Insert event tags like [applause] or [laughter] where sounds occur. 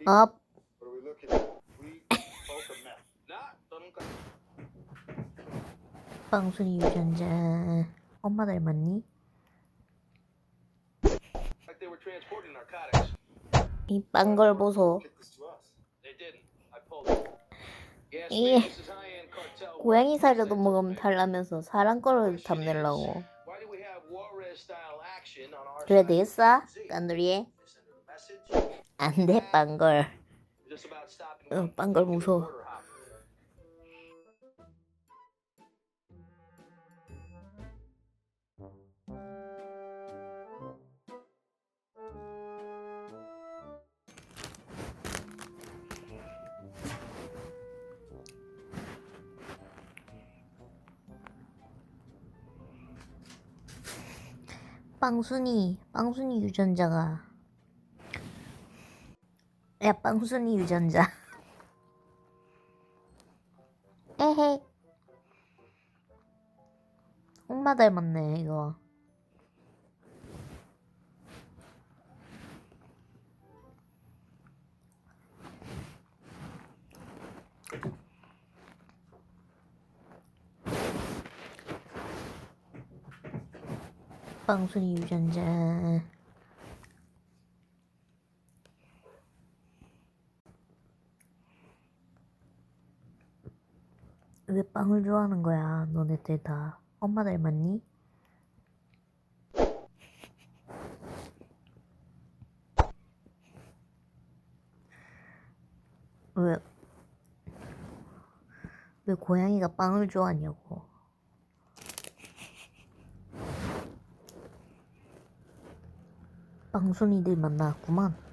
Nunca. 빵순이 유전자. 엄마 닮았니? 이 빵걸 보소. 예. cartel. 고양이 사료도 먹으면 달라면서 사람 거를 our 그래 side? 되겠어? 깐돌이? Send her a message. 안 돼, 빵걸. 어, 빵걸 무서워. 빵순이, 빵순이 유전자가. 야, 빵순이 유전자. [laughs] 에헤. 엄마 닮았네, 이거. 빵순이 유전자. 왜 빵을 좋아하는 거야, 너네들 다. 엄마 닮았니? 왜, 왜 고양이가 빵을 좋아하냐고. 빵순이들 만났구만.